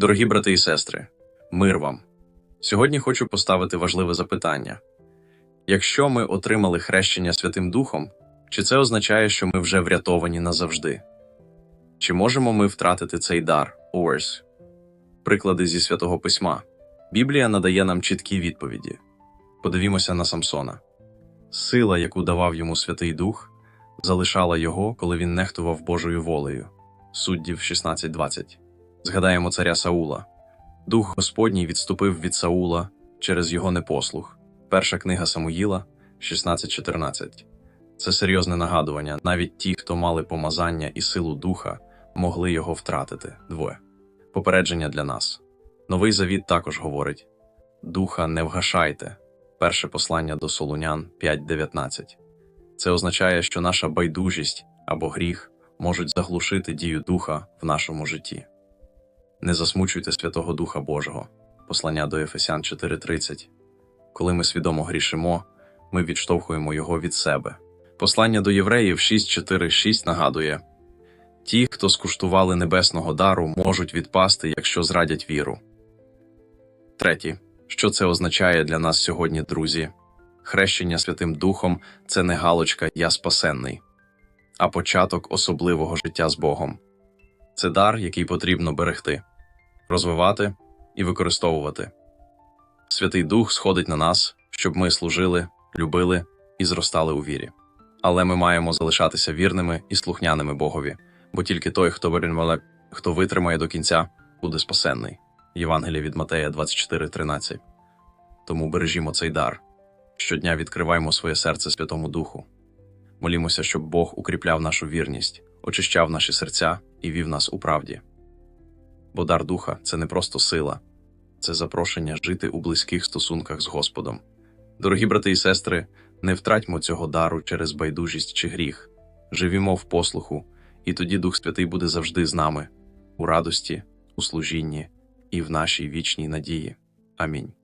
Дорогі брати і сестри, мир вам. Сьогодні хочу поставити важливе запитання. Якщо ми отримали хрещення Святим Духом, чи це означає, що ми вже врятовані назавжди? Чи можемо ми втратити цей дар, Орс? Приклади зі святого письма. Біблія надає нам чіткі відповіді. Подивімося на Самсона. Сила, яку давав йому Святий Дух, залишала його, коли він нехтував Божою волею. Суддів 16.20. Згадаємо царя Саула. Дух Господній відступив від Саула через його непослух. Перша книга Самуїла 16.14. Це серйозне нагадування. Навіть ті, хто мали помазання і силу духа, могли його втратити. Двоє. Попередження для нас. Новий завіт також говорить: Духа не вгашайте. Перше послання до Солунян 5.19. Це означає, що наша байдужість або гріх можуть заглушити дію духа в нашому житті. Не засмучуйте Святого Духа Божого. Послання до Ефесян 4.30. Коли ми свідомо грішимо, ми відштовхуємо його від себе. Послання до Євреїв 6.4.6 нагадує: Ті, хто скуштували небесного дару, можуть відпасти, якщо зрадять віру. Третє. Що це означає для нас сьогодні, друзі? Хрещення Святим Духом це не галочка Я спасенний, а початок особливого життя з Богом. Це дар, який потрібно берегти, розвивати і використовувати. Святий Дух сходить на нас, щоб ми служили, любили і зростали у вірі. Але ми маємо залишатися вірними і слухняними Богові, бо тільки той, хто витримає, до кінця, буде спасенний. Євангеліє від Матея 24.13. Тому бережімо цей дар. Щодня відкриваємо своє серце Святому Духу. Молімося, щоб Бог укріпляв нашу вірність, очищав наші серця і вів нас у правді. Бо дар духа це не просто сила, це запрошення жити у близьких стосунках з Господом. Дорогі брати і сестри, не втратьмо цього дару через байдужість чи гріх, живімо в послуху, і тоді Дух Святий буде завжди з нами у радості, у служінні і в нашій вічній надії. Амінь.